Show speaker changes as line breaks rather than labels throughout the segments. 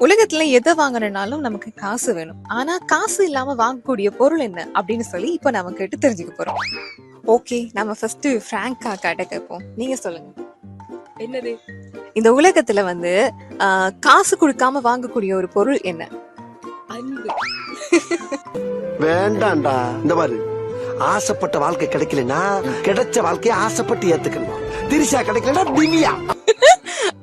உலகத்துல எதை வாங்கணும்னாலும் நமக்கு காசு வேணும். ஆனா காசு இல்லாம வாங்கக்கூடிய பொருள் என்ன அப்படின்னு சொல்லி இப்ப நாம கேட்டு தெரிஞ்சுக்க போறோம். ஓகே நம்ம ஃபர்ஸ்ட் ஃப்ராங்கா காட்ட கேட்போம். நீங்க சொல்லுங்க.
என்னது?
இந்த உலகத்துல வந்து ஆஹ், காசு கொடுக்காம வாங்கக்கூடிய ஒரு பொருள் என்ன?
அன்பு.
வேண்டாம்டா. இந்த பாரு. ஆசைப்பட்ட வாழ்க்கை கிடைக்கலனா கிடைச்ச வாழ்க்கையை ஆசைப்பட்டு ஏத்துக்கணும். திரிசா கிடைக்கலனா திவ்யா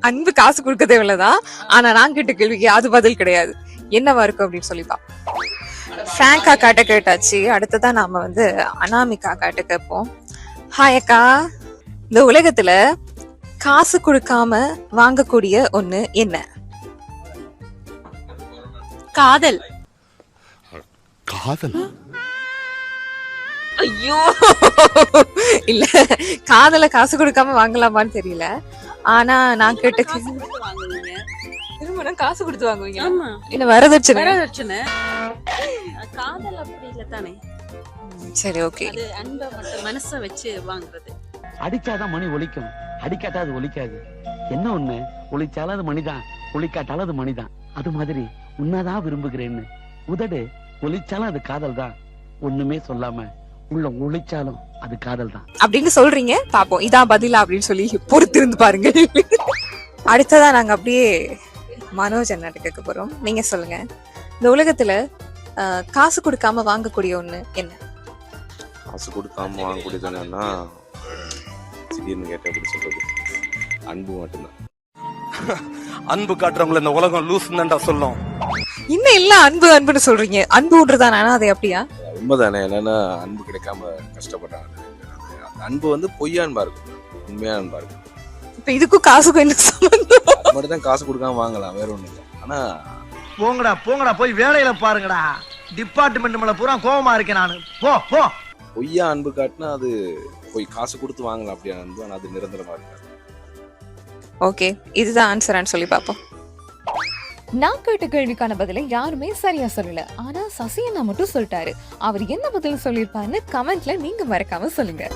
அன்பு காசு கொடுக்க தேவையில்லதான் ஆனா நான் கேட்ட கேள்விக்கு அது பதில் கிடையாது. என்னவா இருக்கும் அப்படின்னு சொல்லிப்பா ஃப்ராங்கா காட்ட கேட்டாச்சு. அடுத்ததான் நாம வந்து அனாமிகா காட்ட கேட்போம். ஹாய் அக்கா. இந்த உலகத்துல காசு கொடுக்காம வாங்கக்கூடிய ஒண்ணு என்ன?
காதல்.
காதல்?
ஐயோ. இல்ல காதல காசு கொடுக்காம வாங்கலாமான்னு தெரியல. ஆனா நான் கேட்ட திருமணம் காசு கொடுத்து வாங்குவீங்க?
ஆமா.
இல்ல வரதட்சணை?
வரதட்சணை. காதல் அப்படி இல்ல தானே
சரி ஓகே.
அது அன்பை மட்டும் மனச வச்சு வாங்குறது.
அடிச்சாதான் மணி ஒலிக்கும். அடிக்காட்டா அது ஒலிக்காது. என்ன ஒண்ணு ஒலிச்சாலும் அது மணிதான். ஒலிக்காட்டாலும் அது மணிதான். அது மாதிரி உன்னதான் விரும்புகிறேன்னு. உதடு ஒலிச்சாலும் அது காதல் தான் ஒண்ணுமே சொல்லாம. உள்ள ஒளிச்சாலும் அது காதல் தான்
அப்படின்னு சொல்றீங்க? பாப்போம். இதான் பதிலா அப்படின்னு சொல்லி பொறுத்திருந்து பாருங்க அடுத்ததா நாங்க அப்படியே மனோஜ் அண்ணாட்ட கேட்க போறோம். நீங்க சொல்லுங்க. இந்த உலகத்துல காசு கொடுக்காம வாங்கக்கூடிய ஒண்ணு என்ன?
காசு கொடுக்காம வாங்கக்கூடியது என்னன்னா திடீர்னு கேட்ட எப்படி சொல்றது? அன்பு மட்டும்தான்.
அன்பு காட்டுறவங்கள இந்த உலகம் லூசுன்னு சொல்லும்.
இன்னும் இல்ல அன்பு அன்புன்னு சொல்றீங்க? அன்புன்றதான் ஆனா அது அப்படியா
உண்மைதானே? என்னன்னா அன்பு கிடைக்காம கஷ்டப்படுறாங்க. அந்த அன்பு வந்து பொய்யா அன்பா இருக்கும். உண்மையான அன்பா இருக்கும்.
இப்ப இதுக்கும் காசுக்கும் என்ன சம்பந்தம்?
அது மட்டும் தான் காசு கொடுக்காம வாங்கலாம். வேற ஒண்ணும் இல்லை. ஆனா
போங்கடா போங்கடா போய் வேலையில பாருங்கடா. டிபார்ட்மெண்ட் மேல பூரா கோவமா இருக்கேன் நானு. போ போ.
பொய்யா அன்பு காட்டினா அது போய் காசு கொடுத்து வாங்கலாம் அப்படியான அன்பு. ஆனா அது நிரந்தரமா இருக்காது.
ஓகே இதுதான் ஆன்சரான்னு சொல்லி பாப்போம்
நான் கேட்ட கேள்விக்கான பதிலை யாருமே சரியா சொல்லல. ஆனா சசி அண்ணா மட்டும் சொல்லிட்டாரு. அவர் என்ன பதில் சொல்லியிருப்பாருன்னு கமெண்ட்ல நீங்க மறக்காம சொல்லுங்க.